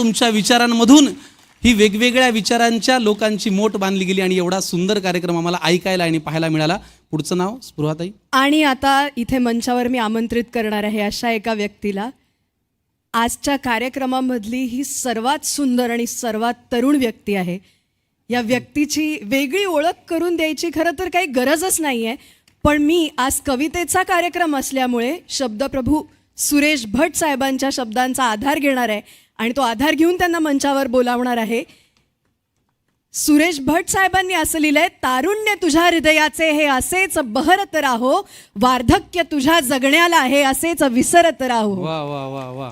तुमच्या विचारांमधून ही वेगवेगळ्या विचारांच्या लोकांची मोठ बांधली गेली आणि एवढा सुंदर कार्यक्रम आम्हाला ऐकायला आणि पाहायला मिळाला. पुढचं नाव स्पृहाताई. आणि आता इथे मंचावर मी आमंत्रित करणार आहे अशा एका व्यक्तीला. आजच्या कार्यक्रमामधली ही सर्वात सुंदर आणि सर्वात तरुण व्यक्ती आहे. या व्यक्तीची वेगळी ओळख करून द्यायची खरं तर काही गरजच नाही आहे पण मी आज कवितेचा कार्यक्रम असल्यामुळे शब्दप्रभू सुरेश भट साहेबांच्या शब्दांचा आधार घेणार आहे. आणि तो आधार घेऊन त्यांना मंचावर बोलावणार आहे. सुरेश भट साहेबांनी असं लिहिलंय तारुण्य तुझ्या हृदयाचे हे असेच बहरत राहो वार्धक्य तुझ्या जगण्याला हे असेच विसरत राहो. वा वा वा वा.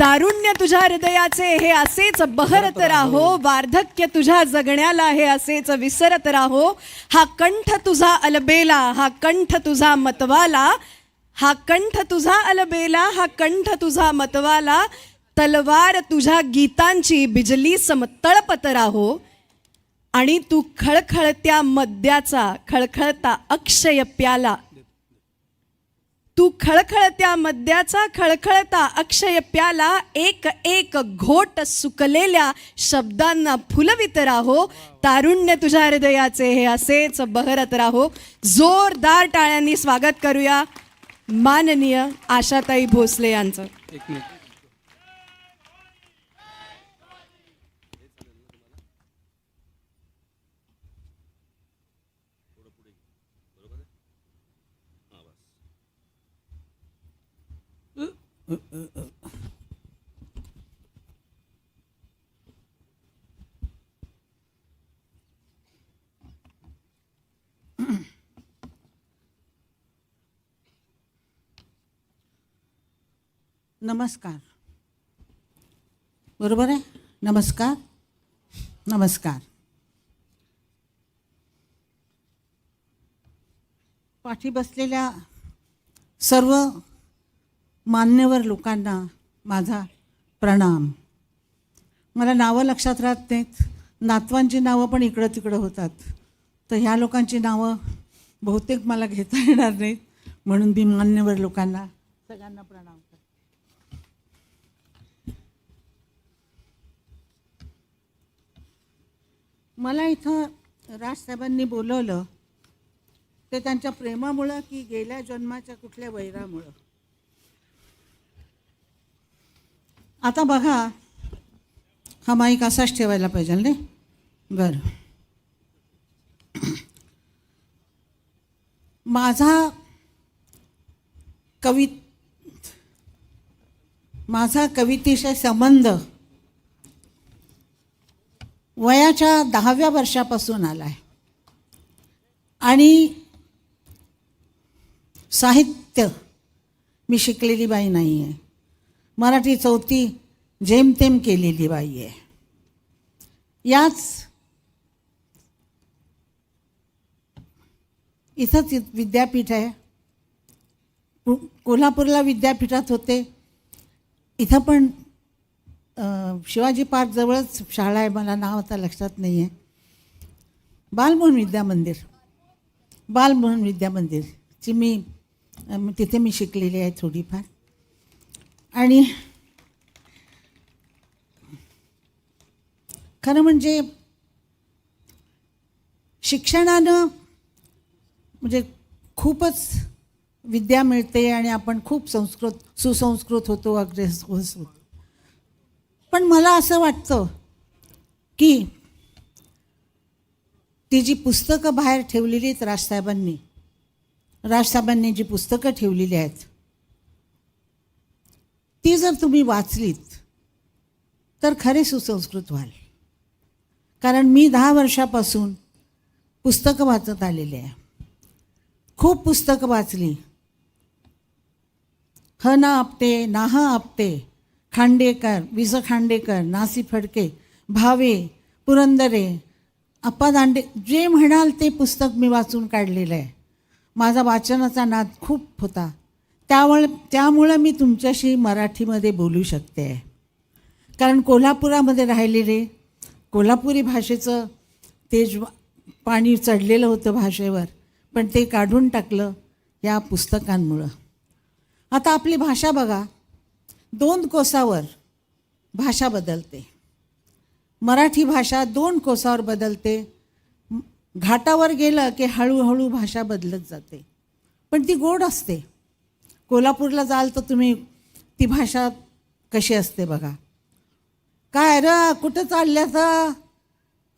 तारुण्य तुझ्या हृदयाचे हे असेच बहरत राहो वार्धक्य तुझ्या जगण्याला हे असेच विसरत राहो. हा कंठ तुझा अलबेला हा कंठ तुझा मतवाला हा कंठ तुझा अलबेला हा कंठ तुझा मतवाला तलवार तुझ्या गीतांची बिजली समतळपत राहो. आणि तू खळखळत्या मद्याचा खळखळता अक्षय प्याला. तू खळखळत्या मद्याचा खळखळता अक्षय प्याला एक एक घोट सुकलेल्या शब्दांना फुलवित राहो. तारुण्य तुझ्या हृदयाचे हे असेच बहरत राहो. जोरदार टाळ्यांनी स्वागत करूया. माननीय आशाताई भोसले यांचं. एक मिनिट. नमस्कार. बरोबर आहे? नमस्कार. नमस्कार. पाठी बसलेल्या सर्व मान्यवर लोकांना माझा प्रणाम. मला नावं लक्षात राहत नाहीत. नातवांची नावं पण इकडं तिकडं होतात. तर ह्या लोकांची नावं बहुतेक मला घेता येणार नाहीत. म्हणून मी मान्यवर लोकांना सगळ्यांना प्रणाम. मला इथं राजसाहेबांनी बोलवलं ते त्यांच्या प्रेमामुळं की गेल्या जन्माच्या कुठल्या वैरामुळं. आता बघा हा माईक असाच ठेवायला पाहिजे नाही बरं. माझा कवि माझा कवितेशी संबंध वयाच्या दहाव्या वर्षापासून आला आहे आणि साहित्य मी शिकलेली बाई नाही आहे मराठी चौथी जेमतेम केलेली बाई आहे याच इथंच विद्यापीठ आहे. कोल्हापूरला विद्यापीठात होते. इथं पण शिवाजी पार्कजवळच शाळा आहे मला नाव आता लक्षात नाही आहे बालमोहन विद्या मंदिर. बालमोहन विद्या मंदिरची मी तिथे मी शिकलेली आहे थोडीफार. आणि खरं म्हणजे शिक्षणानं म्हणजे खूपच विद्या मिळते आणि आपण खूप संस्कृत सुसंस्कृत होतो अग्रेस होतो. पण मला असं वाटतं की ती जी पुस्तकं बाहेर ठेवलेली आहेत राजसाहेबांनी राजसाहेबांनी जी पुस्तकं ठेवलेली आहेत ती जर तुम्ही वाचलीत तर खरे सुसंस्कृत व्हाल. कारण मी दहा वर्षापासून पुस्तकं वाचत आलेले आहे. खूप पुस्तकं वाचली. ह ना आपटे नाह आपटे खांडेकर वि स खांडेकर नासी फडके भावे पुरंदरे अप्पा दांडे जे म्हणाल ते पुस्तक मी वाचून काढलेलं आहे. माझा वाचनाचा नाद खूप होता. त्यामुळे त्यामुळं मी तुमच्याशी मराठीमध्ये बोलू शकते. आहे कारण कोल्हापुरामध्ये राहिलेले कोल्हापुरी भाषेचं तेज पाणी चढलेलं होतं भाषेवर पण ते काढून टाकलं या पुस्तकांमुळं. आता आपली भाषा बघा. दोन कोसावर भाषा बदलते. मराठी भाषा दोन कोसावर बदलते. घाटावर गेलं की हळूहळू भाषा बदलत जाते. पण ती गोड असते. कोल्हापूरला जाल तर तुम्ही ती भाषा कशी असते बघा. काय र कुठं चालल्या तर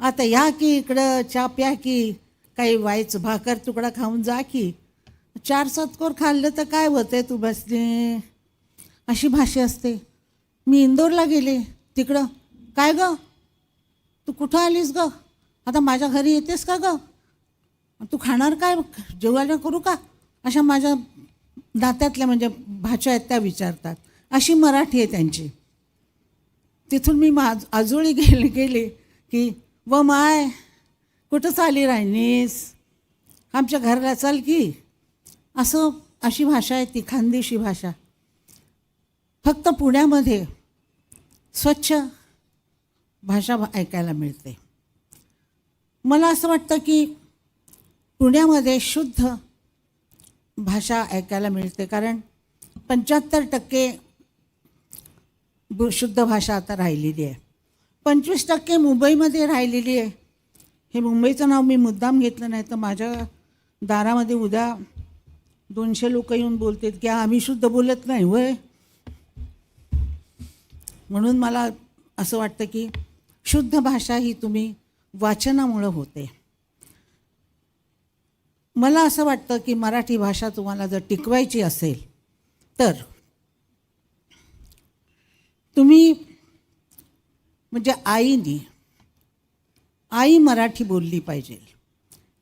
आता या की इकडं चा प्या की काही वाईच भाकर तुकडा खाऊन जा की. चार सतकोर खाल्लं तर काय होतंय तू बसली? अशी भाषा असते. मी इंदोरला गेले. तिकडं काय ग? तू कुठं आलीस ग? आता माझ्या घरी येतेस का ग? तू खाणार काय? जेवायला करू का? अशा माझ्या दात्यातल्या म्हणजे भाषा आहेत त्या विचारतात. अशी मराठी आहे त्यांची. तिथून मी मा आजोळी गेले गेले की व माय कुठं चाली राहिनीस आमच्या घराला चाल की. असं अशी भाषा आहे ती खानदेशी भाषा. फक्त पुण्यामध्ये स्वच्छ भाषा ऐकायला मिळते. मला असं वाटतं की पुण्यामध्ये शुद्ध भाषा ऐकायला मिळते कारण पंच्याहत्तर टक्के शुद्ध भाषा आता राहिलेली आहे. पंचवीस टक्के मुंबईमध्ये राहिलेली आहे. हे मुंबईचं नाव मी मुद्दाम घेतलं नाही तर माझ्या दारामध्ये उद्या दोनशे लोक येऊन बोलतात की आम्ही शुद्ध बोलत नाही वय म्हणून मला असं वाटतं की शुद्ध भाषा ही तुम्ही वाचनामुळं होते. मला असं वाटतं की मराठी भाषा तुम्हाला जर टिकवायची असेल तर तुम्ही म्हणजे आईने आई मराठी बोलली पाहिजे.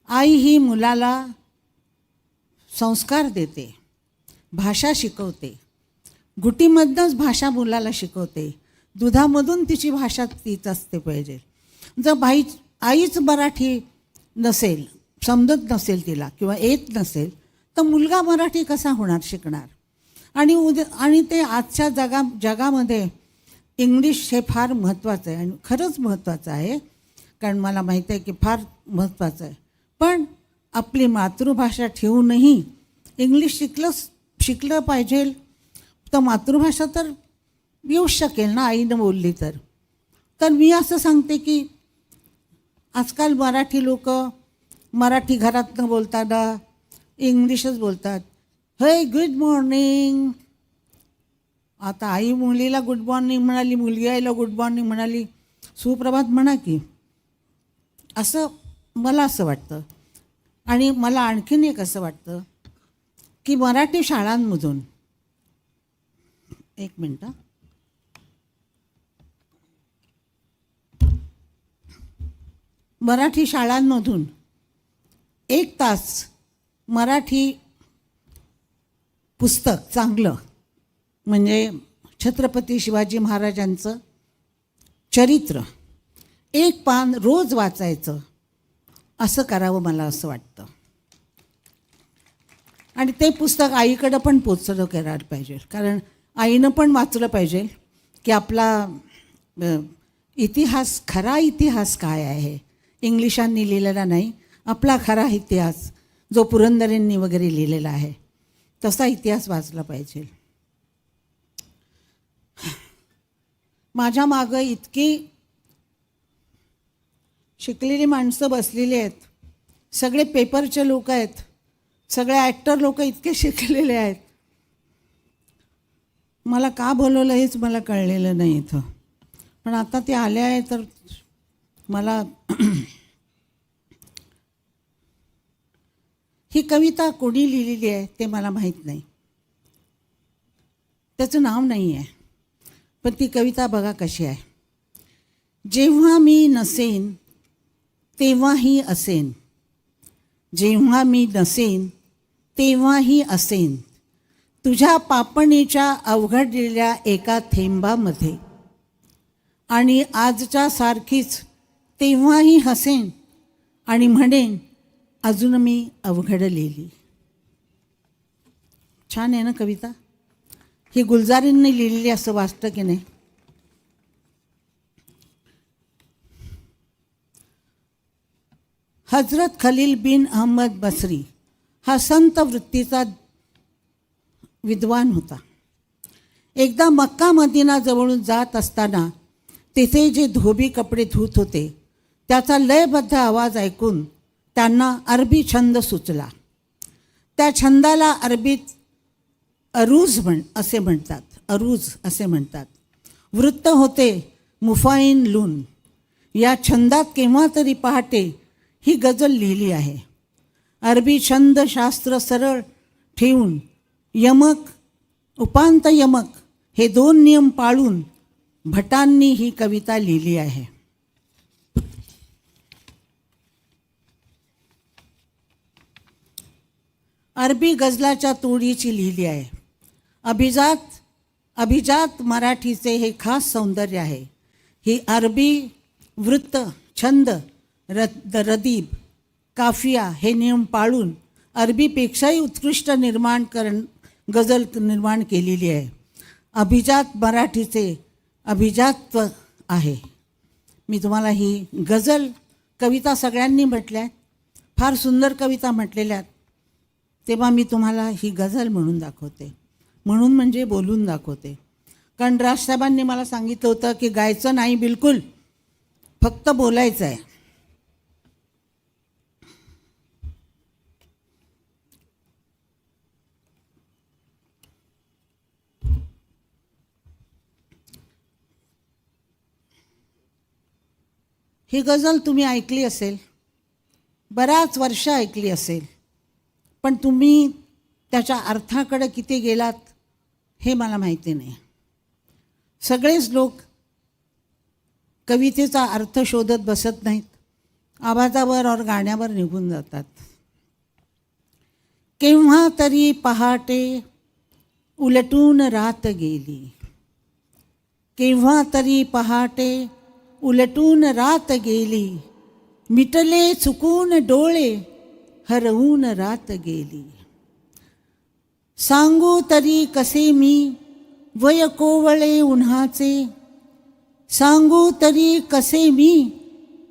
आई ही मुलाला संस्कार देते भाषा शिकवते गुटीमधनंच भाषा मुलाला शिकवते. दुधामधून तिची भाषा तीच असते पाहिजे. जर बाई आईच मराठी नसेल समजत नसेल तिला किंवा येत नसेल तर मुलगा मराठी कसा होणार शिकणार? आणि उद्या आणि ते आजच्या जगा जगामध्ये इंग्लिश हे फार महत्त्वाचं आहे आणि खरंच महत्त्वाचं आहे. कारण मला माहीत आहे की फार महत्त्वाचं आहे. पण आपली मातृभाषा ठेवूनही इंग्लिश शिकलं शिकलं पाहिजे तर मातृभाषा तर येऊ शकेल ना आईनं बोलली तर. तर मी असं सांगते की आजकाल मराठी लोक मराठी घरातनं बोलताना इंग्लिशच बोलतात. हे गुड मॉर्निंग आता आई मुलीला गुड मॉर्निंग म्हणाली मुलगी आईला गुड मॉर्निंग म्हणाली. सुप्रभात म्हणा की असं मला असं वाटतं. आणि मला आणखीन एक असं वाटतं की मराठी शाळांमधून एक मिनटं. मराठी शाळांमधून एक तास मराठी पुस्तक चांगलं म्हणजे छत्रपती शिवाजी महाराजांचं चरित्र एक पान रोज वाचायचं असं करावं मला असं वाटतं. आणि ते पुस्तक आईकडं पण पोचलं करायला पाहिजे कारण आईनं पण वाचलं पाहिजे की आपला इतिहास खरा इतिहास काय आहे? इंग्लिशांनी लिहिलेला नाही आपला खरा इतिहास जो पुरंदरेंनी वगैरे लिहिलेला आहे तसा इतिहास वाचला पाहिजे. माझ्या मागं इतकी शिकलेली माणसं बसलेली आहेत सगळे पेपरचे लोक आहेत सगळे ॲक्टर लोक इतके शिकलेले आहेत. मला का बोलवलं हेच मला कळलेलं नाही इथं. पण आता ते आले आहे तर मला ही कविता कोणी लिहिलेली आहे ते मला माहीत नाही. त्याचं नाव नाही आहे पण ती कविता बघा कशी आहे. जेव्हा मी नसेन तेव्हाही असेन. जेव्हा मी नसेन तेव्हाही असेन. तुझ्या पापणीच्या अवघडलेल्या एका थेंबामध्ये. आणि आजच्या सारखीच तेव्हाही हसेन आणि म्हणेन अजून मी अवघड लिहिली छान आहे ना कविता? ही गुलजारींनी लिहिलेली असं वाचतं की नाही? हजरत खलील बिन अहमद बसरी हा संत वृत्तीचा विद्वान होता. एकदा मक्का मदिना जवळून जात असताना तिथे जे धोबी कपडे धुत होते त्याचा लयबद्ध आवाज ऐकून त्यांना अरबी छंद सुचला. त्या छंदाला अरबीत अरूज म्हण असे म्हणतात अरूज असे म्हणतात. वृत्त होते मुफाईन लून. या छंदात केव्हा तरी पहाटे ही गजल लिहिली आहे. अरबी छंद शास्त्र सरळ ठेवून यमक उपांत यमक हे दोन नियम पाळून भटांनी ही कविता लिहिली आहे. अरबी गजलाच्या तोडीची लिहिली आहे. अभिजात अभिजात मराठीचे हे खास सौंदर्य आहे. ही अरबी वृत्त छंद रद रदीब काफिया हे नियम पाळून अरबीपेक्षाही उत्कृष्ट निर्माण करण गजल निर्माण केलेली आहे. अभिजात मराठीचे अभिजात्व आहे. मी तुम्हाला ही गजल कविता सगळ्यांनी म्हटल्या फार सुंदर कविता म्हटलेल्या आहेत. तेव्हा मी तुम्हाला ही गझल म्हणून दाखवते. म्हणून म्हणजे बोलून दाखवते. कारण राजसाहेबांनी मला सांगितलं होतं की गायचं नाही बिलकुल फक्त बोलायचं आहे. ही गझल तुम्ही ऐकली असेल बऱ्याच वर्ष ऐकली असेल. पण तुम्ही त्याच्या अर्थाकडे किती गेलात हे मला माहिती नाही. सगळेच लोक कवितेचा अर्थ शोधत बसत नाहीत. आवाजावर और गाण्यावर निघून जातात. केव्हा तरी पहाटे उलटून रात गेली. केव्हा तरी पहाटे उलटून रात गेली. मिटले चुकून डोळे हरवून रात गेली सांगू तरी कसे मी वय कोवळे उन्हाचे सांगू तरी कसे मी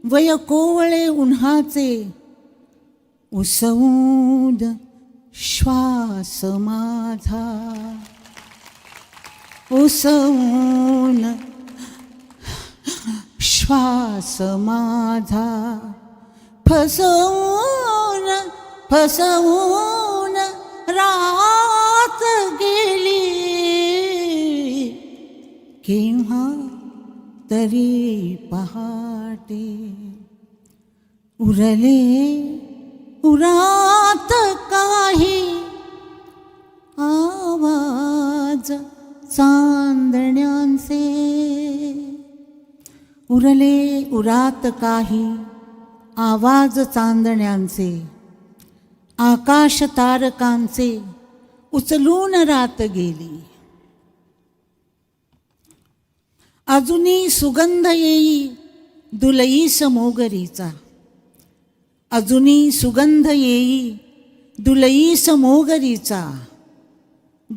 वय कोवळे उन्हाचे उसवून श्वास माझा उसवून श्वास माझा फसवून फसवून रात गेली. केव्हा तरी पहाटे उरले उरात काही आवाज चांदण्यांचे. उरले उरात काही आवाज चांदण्यांचे. आकाश तारकांचे उचलून रात गेली. अजूनी सुगंध येई दुलई समोगरीचा. अजूनी सुगंध येई दुलई समोगरीचा.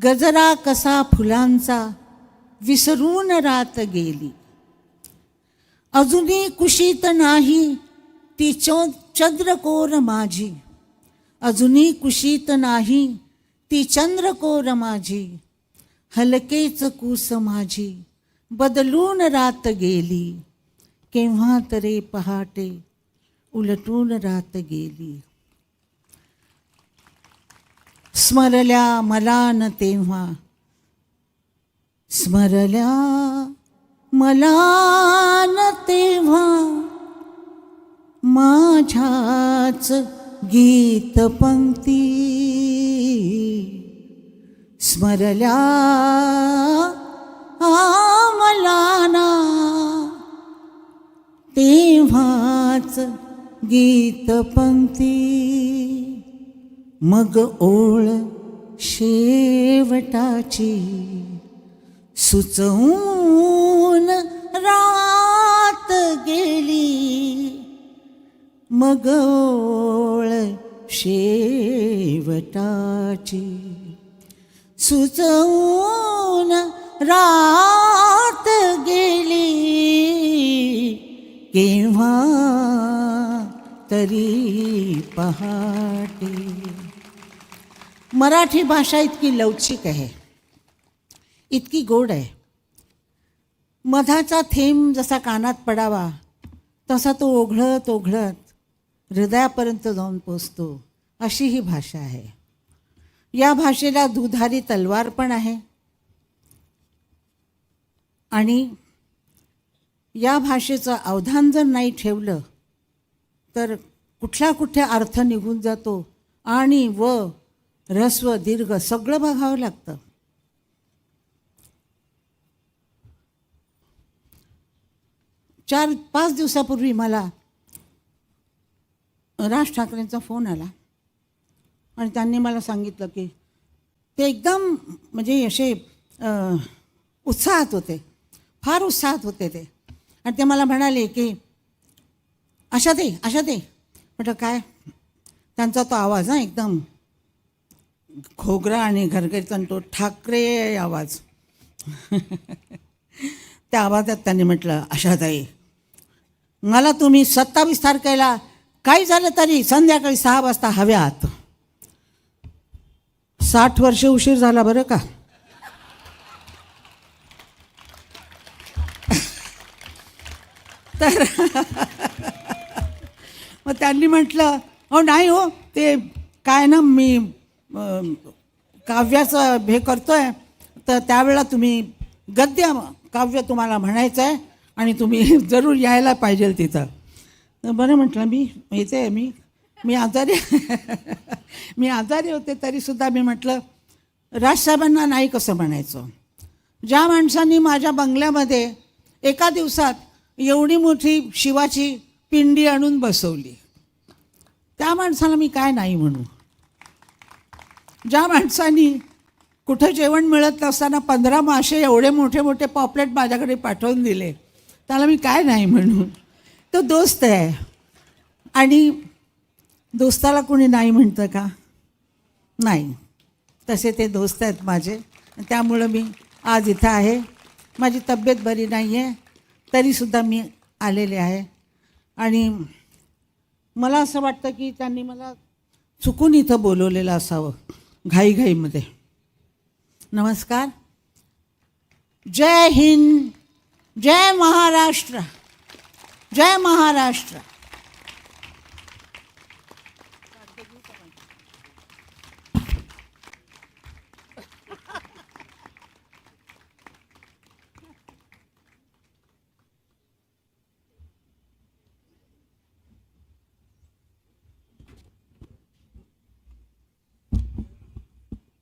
गजरा कसा फुलांचा विसरून रात गेली. अजूनही कुशीत नाही ती चो चंद्रकोर माझी. अजूनही कुशीत नाही. ती चंद्रकोर माझी. हलकेच कूस माझी. बदलून रात गेली. केव्हा तरी पहाटे उलटून रात गेली. स्मरल्या मला न तेव्हा. स्मरल्या मला न तेव्हा. माझ्याच गीत पंक्ती स्मरल्या आमलाना. तेव्हाच गीत पंक्ती मग ओळ शेवटाची सुचवून रात गेली. मग शेवटाची. सुचवून रात गेली केव्हा तरी पहाटे. मराठी भाषा इतकी लवचिक आहे इतकी गोड आहे. मधाचा थेंब जसा कानात पडावा तसा तो ओघळत ओघळत हृदयापर्यंत जाऊन पोचतो. अशी ही भाषा आहे. या भाषेला दुधारी तलवार पण आहे. आणि या भाषेचं अवधान जर नाही ठेवलं तर कुठला कुठे अर्थ निघून जातो आणि व ऱ्हस्व दीर्घ सगळं बघावं लागतं. चार पाच दिवसापूर्वी मला राज ठाकरेंचा फोन आला. आणि त्यांनी मला सांगितलं की ते एकदम म्हणजे असे उत्साहात होते. फार उत्साहात होते ते. आणि ते मला म्हणाले की अशा ते अशा ते म्हटलं काय? त्यांचा तो आवाज हा एकदम खोगरा आणि घरगरीचा आणि तो ठाकरे आवाज. त्या आवाजात त्यांनी म्हटलं आशाताई मला तुम्ही सत्तावीस तारखेला काही झालं तरी संध्याकाळी सहा वाजता हव्यात. साठ वर्ष उशीर झाला बरं का? तर मग त्यांनी म्हटलं हो नाही हो ते काय ना मी काव्याचं हे करतोय तर त्यावेळेला तुम्ही गद्य काव्य तुम्हाला म्हणायचं आहे आणि तुम्ही जरूर यायला पाहिजे तिथं. बरं म्हटलं मी येते मी मी आजारी मी आजारी होते तरीसुद्धा मी म्हटलं राजसाहेबांना नाही कसं म्हणायचं? ज्या माणसांनी माझ्या बंगल्यामध्ये एका दिवसात एवढी मोठी शिवाची पिंडी आणून बसवली त्या माणसाला मी काय नाही म्हणू? ज्या माणसांनी कुठं जेवण मिळत नसताना पंधरा मासे एवढे मोठे मोठे पॉपलेट माझ्याकडे पाठवून दिले त्याला मी काय नाही म्हणू? तो दोस्त आहे. आणि दोस्ताला कोणी नाही म्हणतं का? नाही. तसे ते दोस्त आहेत माझे. त्यामुळं मी आज इथं आहे. माझी तब्येत बरी नाही आहे तरीसुद्धा मी आलेले आहे. आणि मला असं वाटतं की त्यांनी मला चुकून इथं बोलवलेलं असावं. घाईघाईमध्ये. नमस्कार. जय हिंद. जय महाराष्ट्र. जय महाराष्ट्र.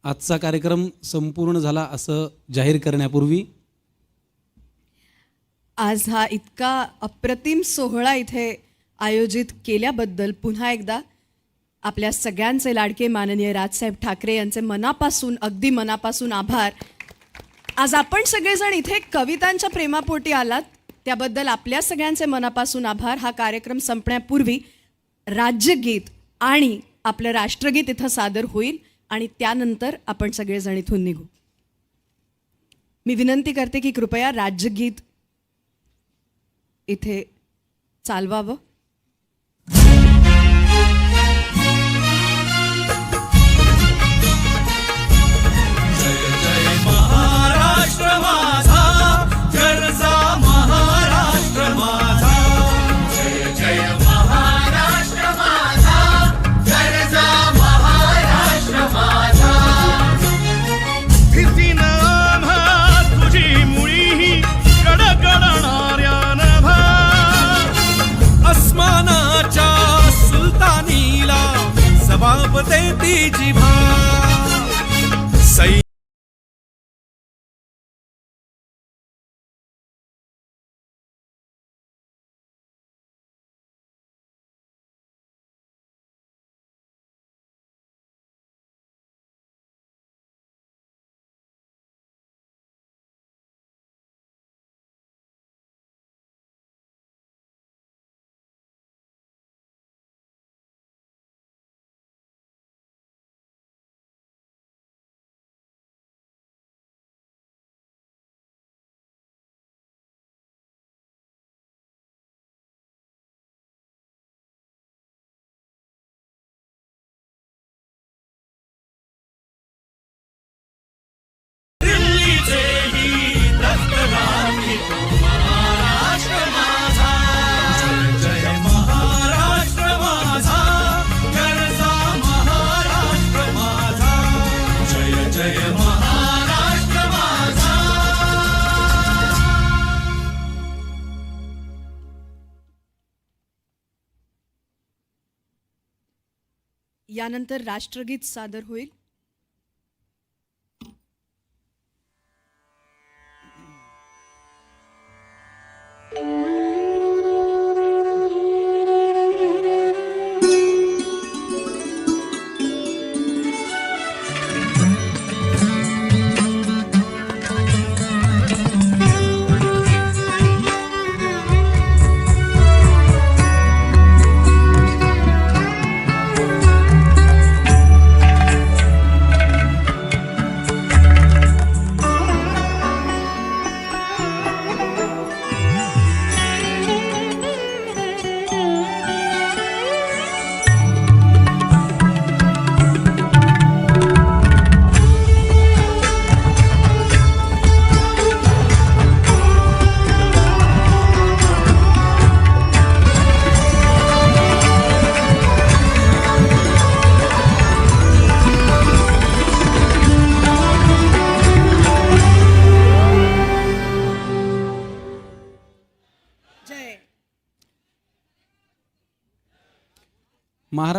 आजचा कार्यक्रम संपूर्ण झाला असं जाहीर करण्यापूर्वी आज हा इतका अप्रतिम सोहळा इथे आयोजित केल्याबद्दल पुन्हा एकदा आपल्या सगळ्यांचे लाडके माननीय राजसाहेब ठाकरे यांचे मनापासून अगदी मनापासून आभार. आज आपण सगळेजण इथे कवितांच्या प्रेमापोटी आलात. त्याबद्दल आपल्या सगळ्यांचे मनापासून आभार. हा कार्यक्रम संपण्यापूर्वी राज्यगीत आणि आपलं राष्ट्रगीत इथं सादर होईल आणि त्यानंतर आपण सगळेजण इथून निघू. मी विनंती करते की कृपया राज्यगीत इथे चालवावं. e de यानंतर राष्ट्रगीत सादर होईल.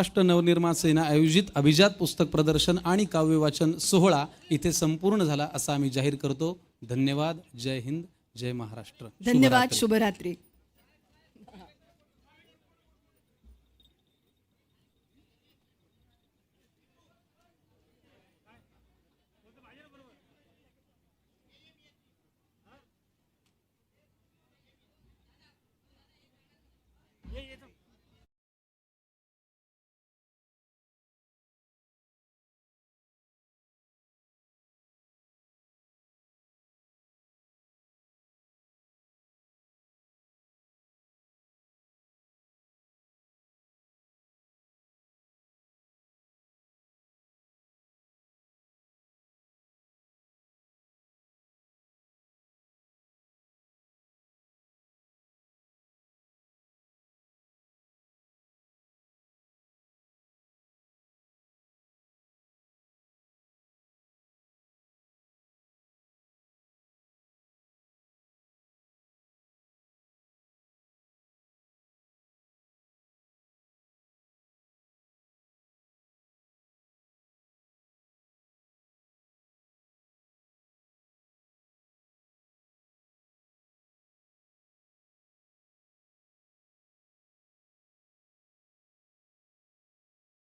महाराष्ट्र नवनिर्माण सेना आयोजित अभिजात पुस्तक प्रदर्शन आणि काव्यवाचन सोहळा इथे संपूर्ण झाला असं आम्ही जाहीर करतो. धन्यवाद. जय हिंद. जय महाराष्ट्र. धन्यवाद. शुभरात्री. शुभरात्री.